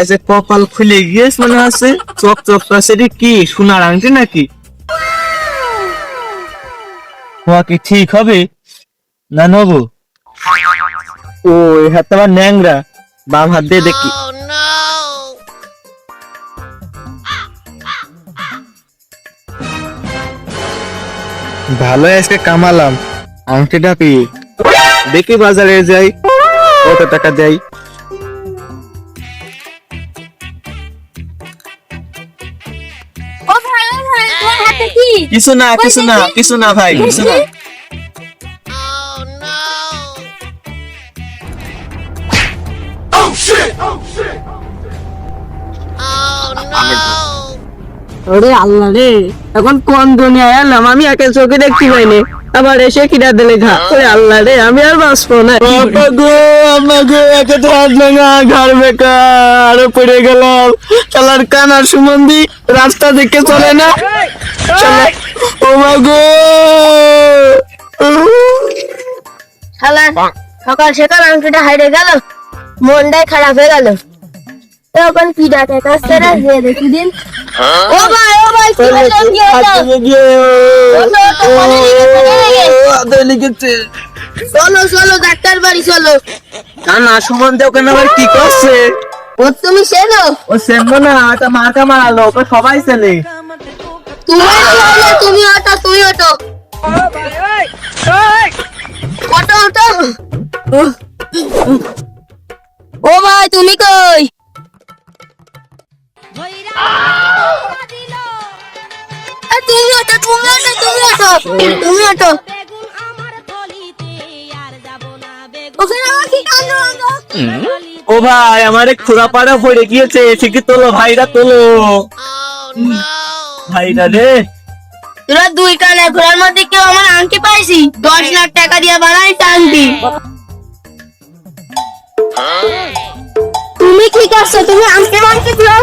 আচ্ছা কপাল খুলে গিয়েছ মনে আছে চক চক সেটি কি সোনার আংটি নাকি? হওয়া কি ঠিক হবে? না নেব। ও এই হাত আমার ন্যাংরা। বাম হাত দিয়ে দেখি। ভালো আজকে কামালাম। আংটিটা পেয়ে দেখি বাজারে যাই কত টাকা দেয় ও ভাই ও ভাই তোমার হাতে কি? কিছু না কিছু না কিছু না ভাই কিছু না। ওরে আল্লাহ রে এখন কোন দুনিয়ায় এলাম? আমি একে চোখে দেখতে পাইনি। আবার এসে কিনা দিলে ঘা ওরে আল্লাহ রে আমি আর বাঁচবো না। বাবা গো গো একে তো হাত ভাঙা ঘর বেকার পড়ে গেলাম। চালার কানার সুমন্দি রাস্তা দেখে চলে না? ও মা গো। শালা সকাল সকাল আংটিটা হারিয়ে গেল মনটাই খারাপ হয়ে গেল। এখন পিডাতে কাছে রে যে দেখি দিন। ও ভাই ও ভাই গিয়ে চলো, হাতে চলো চলো ডাক্তার বাড়ি চলো। কানা সুমন্দি ওখানে আবার কি করছে? ও তুমি চেনো? ও না ওটা মার্কা মারালো ওকে সবাই চেনে। তুমি তুমি ওটো তুমি ওটো। ওটো ওটো। ও ভাই তুমি কই? তুমি ওটো তুমি ওটো তুমি ওটো তুমি হলো? ও ভাই আমার খোলা পাড়া পড়ে গিয়েছে ঠিকই তোলো ভাইরা তোলো। ভাইরা রে। তোরা দুই কানে ঘোরার মধ্যে কেউ আমার আংটি পাইছি? দশ লাখ টাকা দিয়ে বানাই আংটি। তুমি কি করছ তুমি আংটি মাংটি দিয়ে